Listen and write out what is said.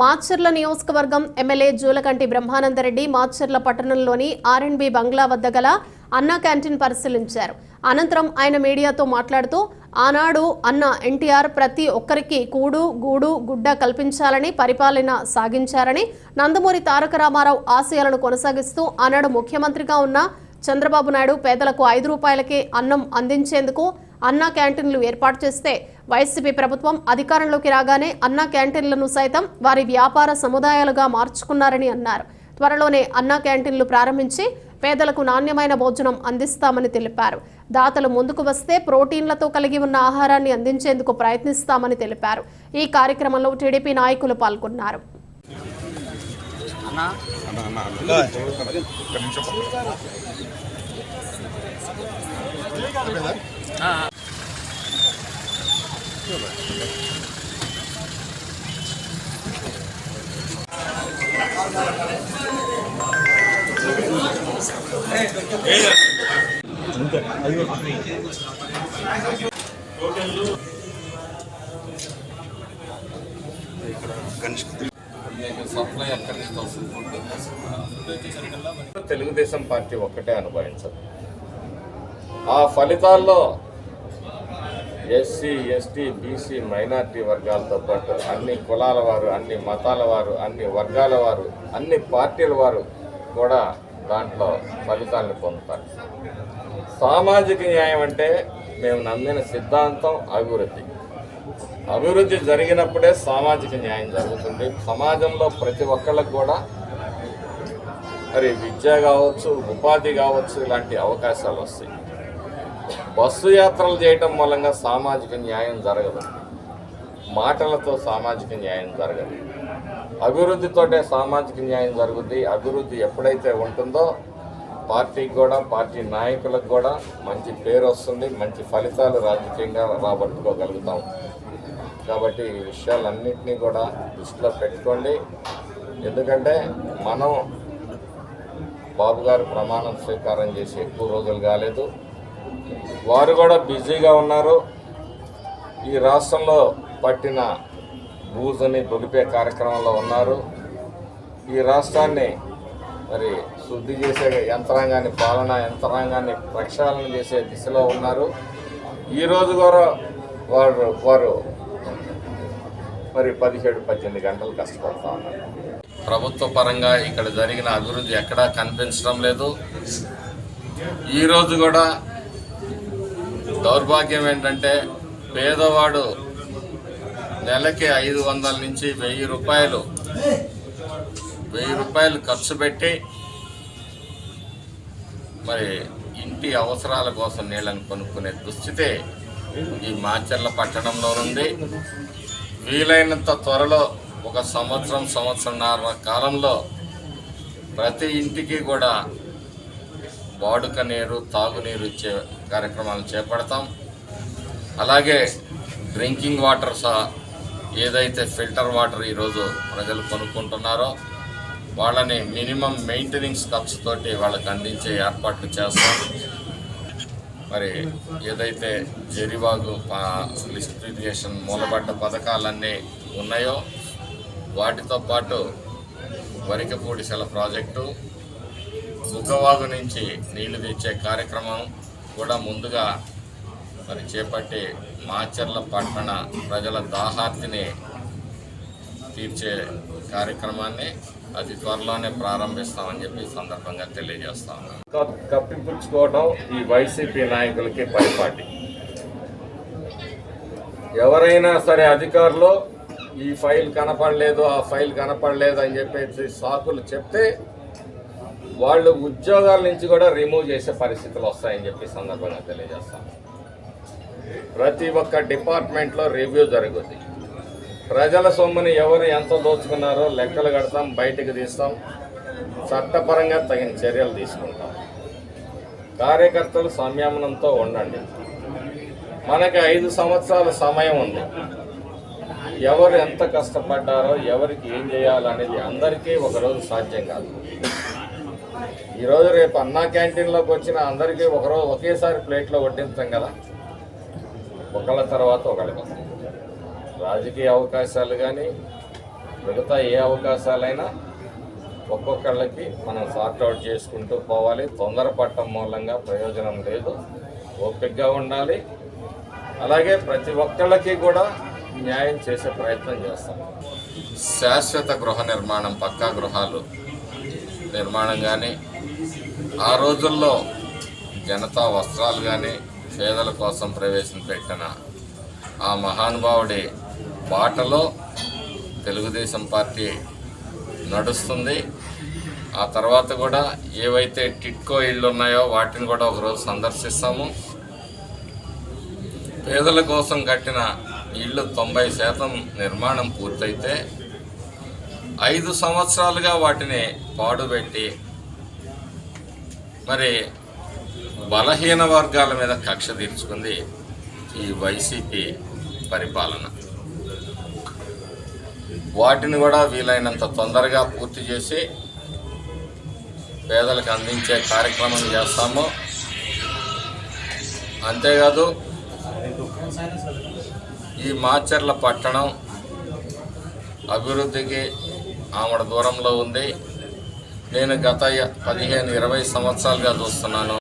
మాచర్ల నియోజకవర్గం ఎమ్మెల్యే జూలకంటి బ్రహ్మానందరెడ్డి మాచర్ల పట్టణంలోని ఆర్ఎండ్బి బంగ్లా వద్ద గల అన్నా క్యాంటీన్ పరిశీలించారు. అనంతరం ఆయన మీడియాతో మాట్లాడుతూ ఆనాడు అన్న ఎన్టీఆర్ ప్రతి ఒక్కరికి కూడు గూడు గుడ్డ కల్పించాలని పరిపాలన సాగించారని నందమూరి తారక రామారావు ఆశయాలను కొనసాగిస్తూ ఆనాడు ముఖ్యమంత్రిగా ఉన్న చంద్రబాబు నాయుడు పేదలకు ఐదు రూపాయలకే అన్నం అందించేందుకు అన్నా క్యాంటీన్లు ఏర్పాటు చేస్తే వైసీపీ ప్రభుత్వం అధికారంలోకి రాగానే అన్నా క్యాంటీన్లను సైతం వారి వ్యాపార సముదాయాలుగా మార్చుకున్నారని అన్నారు. త్వరలోనే అన్నా క్యాంటీన్లు ప్రారంభించి పేదలకు నాణ్యమైన భోజనం అందిస్తామని తెలిపారు. దాతలు ముందుకు వస్తే ప్రోటీన్లతో కలిగి ఉన్న ఆహారాన్ని అందించేందుకు ప్రయత్నిస్తామని తెలిపారు. ఈ కార్యక్రమంలో టీడీపీ నాయకులు పాల్గొన్నారు. అన్నా తెలుగుదేశం పార్టీ ఒక్కటే అనుభవించదు ఆ ఫలితాల్లో ఎస్సీ ఎస్టీ బీసీ మైనార్టీ వర్గాలతో పాటు అన్ని కులాల వారు అన్ని మతాల వారు అన్ని వర్గాల వారు అన్ని పార్టీల వారు కూడా దాంట్లో ఫలితాలను పొందుతారు. సామాజిక న్యాయం అంటే మేము నమ్మిన సిద్ధాంతం అభివృద్ధి. అభివృద్ధి జరిగినప్పుడే సామాజిక న్యాయం జరుగుతుంది. సమాజంలో ప్రతి ఒక్కళ్ళకు కూడా మరి విద్య కావచ్చు ఉపాధి కావచ్చు ఇలాంటి అవకాశాలు వస్తాయి. బస్సు యాత్రలు చేయటం మూలంగా సామాజిక న్యాయం జరగదు. మాటలతో సామాజిక న్యాయం జరగదు. అభివృద్ధితోటే సామాజిక న్యాయం జరుగుద్ది. అభివృద్ధి ఎప్పుడైతే ఉంటుందో పార్టీకి కూడా పార్టీ నాయకులకు కూడా మంచి పేరు వస్తుంది. మంచి ఫలితాలు రాజకీయంగా రాబట్టుకోగలుగుతాం. కాబట్టి ఈ విషయాలన్నింటినీ కూడా దృష్టిలో పెట్టుకోండి. ఎందుకంటే మనం బాబు గారు ప్రమాణం స్వీకారం చేసి ఎక్కువ రోజులు కాలేదు. వారు కూడా బిజీగా ఉన్నారు. ఈ రాష్ట్రంలో పట్టిన బూజుని దొలిపే కార్యక్రమంలో ఉన్నారు. ఈ రాష్ట్రాన్ని మరి శుద్ధి చేసే యంత్రాంగాన్ని పాలన యంత్రాంగాన్ని ప్రక్షాళన చేసే దిశలో ఉన్నారు. ఈరోజు కూడా వారు వారు మరి పదిహేడు పద్దెనిమిది గంటలు కష్టపడతా ఉన్నారు. ప్రభుత్వ పరంగా ఇక్కడ జరిగిన అభివృద్ధి ఎక్కడా కనిపించడం లేదు. ఈరోజు కూడా దౌర్భాగ్యం ఏంటంటే పేదవాడు నెలకి ఐదు వందల నుంచి వెయ్యి రూపాయలు వెయ్యి రూపాయలు ఖర్చు పెట్టి మరి ఇంటి అవసరాల కోసం నీళ్ళని కొనుక్కునే దుస్థితి ఈ మాచర్ల పట్టణంలో ఉంది. వీలైనంత త్వరలో ఒక సంవత్సరం సంవత్సరంన్నర కాలంలో ప్రతి ఇంటికి కూడా వాడుక నీరు తాగునీరు ఇచ్చే కార్యక్రమాలు చేపడతాం. అలాగే డ్రింకింగ్ వాటర్ సహా ఏదైతే ఫిల్టర్ వాటర్ ఈరోజు ప్రజలు కొనుక్కుంటున్నారో వాళ్ళని మినిమం మెయింటెనెన్స్ ఖర్చుతోటి వాళ్ళకి అందించే ఏర్పాట్లు చేస్తాం. మరి ఏదైతే జరివాగు లిస్టిఫికేషన్ మూలబడ్డ పథకాలన్నీ ఉన్నాయో వాటితో పాటు వరికపూడిసెల ప్రాజెక్టు బుగ్గవాగు నుంచి నీళ్ళు తెచ్చే కార్యక్రమం కూడా ముందుగా మరి చేపట్టి మాచర్ల పట్టణ ప్రజల దాహార్తిని తీర్చే కార్యక్రమాన్ని అతి త్వరలోనే ప్రారంభిస్తామని చెప్పి సందర్భంగా తెలియజేస్తాం కప్పిపుచ్చుకోవడం ఈ వైసీపీ నాయకులకి పరిపాటి. ఎవరైనా సరే అధికారులు ఈ ఫైల్ కనపడలేదు ఆ ఫైల్ కనపడలేదు అని చెప్పేసి సాకులు చెప్తే వాళ్ళు ఉద్యోగాల నుంచి కూడా రిమూవ్ చేసే పరిస్థితులు వస్తాయని చెప్పి సందర్భంగా తెలియజేస్తాను ప్రతి ఒక్క డిపార్ట్మెంట్లో రివ్యూ జరుగుద్ది. ప్రజల సొమ్ముని ఎవరు ఎంత దోచుకున్నారో లెక్కలు కడతాం బయటకు తీస్తాం చట్టపరంగా తగిన చర్యలు తీసుకుంటాం. కార్యకర్తలు సంయమనంతో ఉండండి. మనకి ఐదు సంవత్సరాల సమయం ఉంది. ఎవరు ఎంత కష్టపడ్డారో ఎవరికి ఏం చేయాలనేది అందరికీ ఒకరోజు సాధ్యం కాదు. ఈరోజు రేపు అన్నా క్యాంటీన్లోకి వచ్చిన అందరికీ ఒకరోజు ఒకేసారి ప్లేట్లో వడ్డించాం కదా. ఒకళ్ళ తర్వాత ఒకళ్ళకి రాజకీయ అవకాశాలు కానీ మిగతా ఏ అవకాశాలైనా ఒక్కొక్కళ్ళకి మనం సార్ట్అవుట్ చేసుకుంటూ పోవాలి. తొందరపడటం మూలంగా ప్రయోజనం లేదు. ఓపికగా ఉండాలి. అలాగే ప్రతి ఒక్కళ్ళకి కూడా న్యాయం చేసే ప్రయత్నం చేస్తాం. శాశ్వత గృహ నిర్మాణం పక్కా గృహాలు నిర్మాణం కానీ ఆ రోజుల్లో జనతా వస్త్రాలు కానీ పేదల కోసం ప్రవేశపెట్టిన ఆ మహానుభావుడి బాటలో తెలుగుదేశం పార్టీ నడుస్తుంది. ఆ తర్వాత కూడా ఏవైతే టిట్కో ఇళ్ళు ఉన్నాయో వాటిని కూడా ఒకరోజు సందర్శిస్తాము. పేదల కోసం కట్టిన ఇళ్ళు తొంభై శాతం నిర్మాణం పూర్తయితే ఐదు సంవత్సరాలుగా వాటిని పాడుపెట్టి మరి బలహీన వర్గాల మీద కక్ష తీర్చుకుంది ఈ వైసీపీ పరిపాలన. వాటిని కూడా వీలైనంత తొందరగా పూర్తి చేసి పేదలకు అందించే కార్యక్రమం చేస్తాము. అంతేకాదు ఈ మాచర్ల పట్టణం అభివృద్ధికి ఆమెడ దూరంలో ఉంది. నేను గత పదిహేను ఇరవై సంవత్సరాలుగా చూస్తున్నాను.